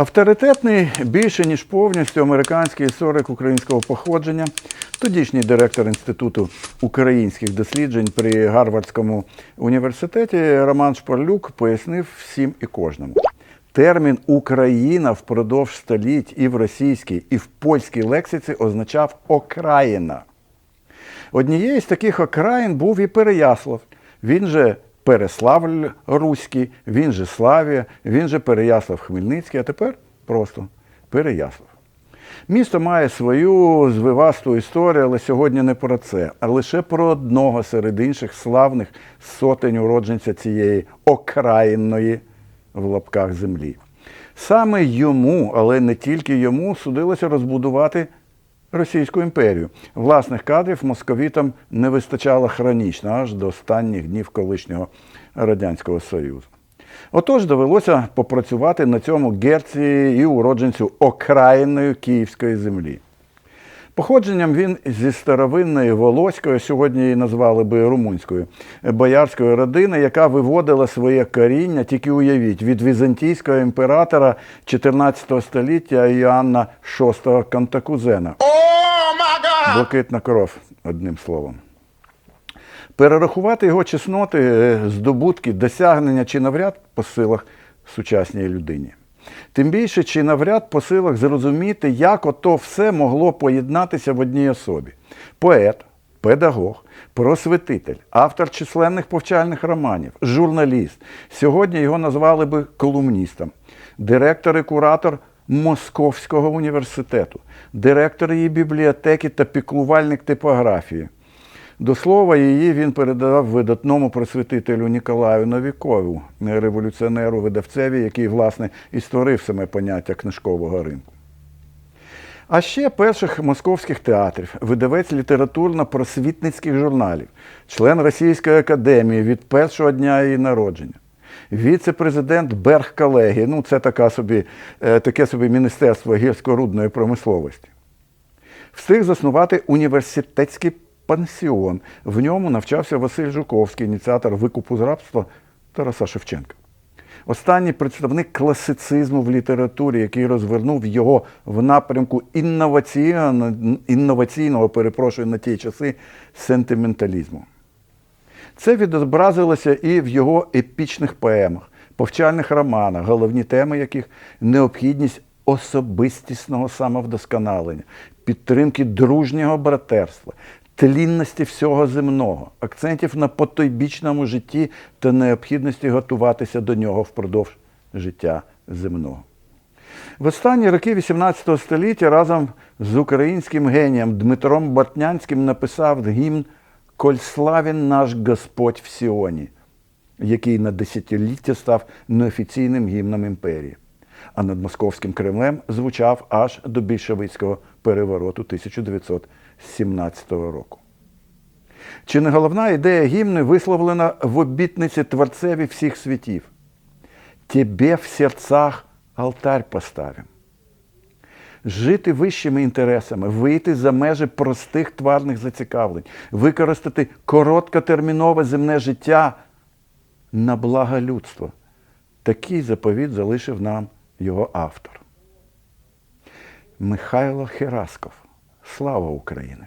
Авторитетний більше ніж повністю американський історик українського походження, тодішній директор Інституту українських досліджень при Гарвардському університеті Роман Шпарлюк пояснив всім і кожному. Термін Україна впродовж століть і в російській, і в польській лексиці означав окраїна. Однією з таких окраїн був і Переяслав. Він же Переславль Руський, він же Славія, він же Переяслав Хмельницький, а тепер просто Переяслав. Місто має свою звивасту історію, але сьогодні не про це, а лише про одного серед інших славних сотень уродженця цієї окраїнної в лапках землі. Саме йому, але не тільки йому, судилося розбудувати Російську імперію. Власних кадрів московітам не вистачало хронічно аж до останніх днів колишнього Радянського Союзу. Отож довелося попрацювати на цьому герці і уродженцю окраїнної київської землі. Походженням він зі старовинної Волоської, сьогодні її назвали би румунською, боярської родини, яка виводила своє коріння, тільки уявіть, від візантійського імператора 14 століття Іоанна VI Кантакузена. Блакитна кров, одним словом. Перерахувати його чесноти, е, здобутки, досягнення чи навряд по силах сучасній людині. Тим більше, чи навряд по силах зрозуміти, як ото все могло поєднатися в одній особі. Поет, педагог, просвітитель, автор численних повчальних романів, журналіст. Сьогодні його назвали би колумністом, директор і куратор Московського університету, директор її бібліотеки та піклувальник типографії. До слова, її він передав видатному просвітителю Ніколаю Новікову, революціонеру видавцеві, який, власне, і створив саме поняття книжкового ринку. А ще перших московських театрів, видавець літературно-просвітницьких журналів, член Російської академії від першого дня її народження, віце-президент Берг-колегії, ну це така собі, е, таке собі Міністерство гірсько-рудної промисловості. Встиг заснувати університетський пансіон. В ньому навчався Василь Жуковський, ініціатор викупу з рабства Тараса Шевченка. Останній представник класицизму в літературі, який розвернув його в напрямку інноваційного, інноваційного перепрошую на ті часи, сентименталізму. Це відобразилося і в його епічних поемах, повчальних романах, головні теми яких необхідність особистісного самовдосконалення, підтримки дружнього братерства, тлінності всього земного, акцентів на потойбічному житті та необхідності готуватися до нього впродовж життя земного. В останні роки XVIII століття разом з українським генієм Дмитром Бортнянським написав гімн Коль славен наш Господь в Сіоні, який на десятиліття став неофіційним гімном імперії. А над московським Кремлем звучав аж до більшовицького перевороту 1917 року. Чи не головна ідея гімни висловлена в обітниці Творцеві всіх світів? Тебе в серцях алтарь поставим. Жити вищими інтересами, вийти за межі простих тварних зацікавлень, використати короткотермінове земне життя на благо людства. Такий заповіт залишив нам його автор. Михайло Херасков. Слава Україні!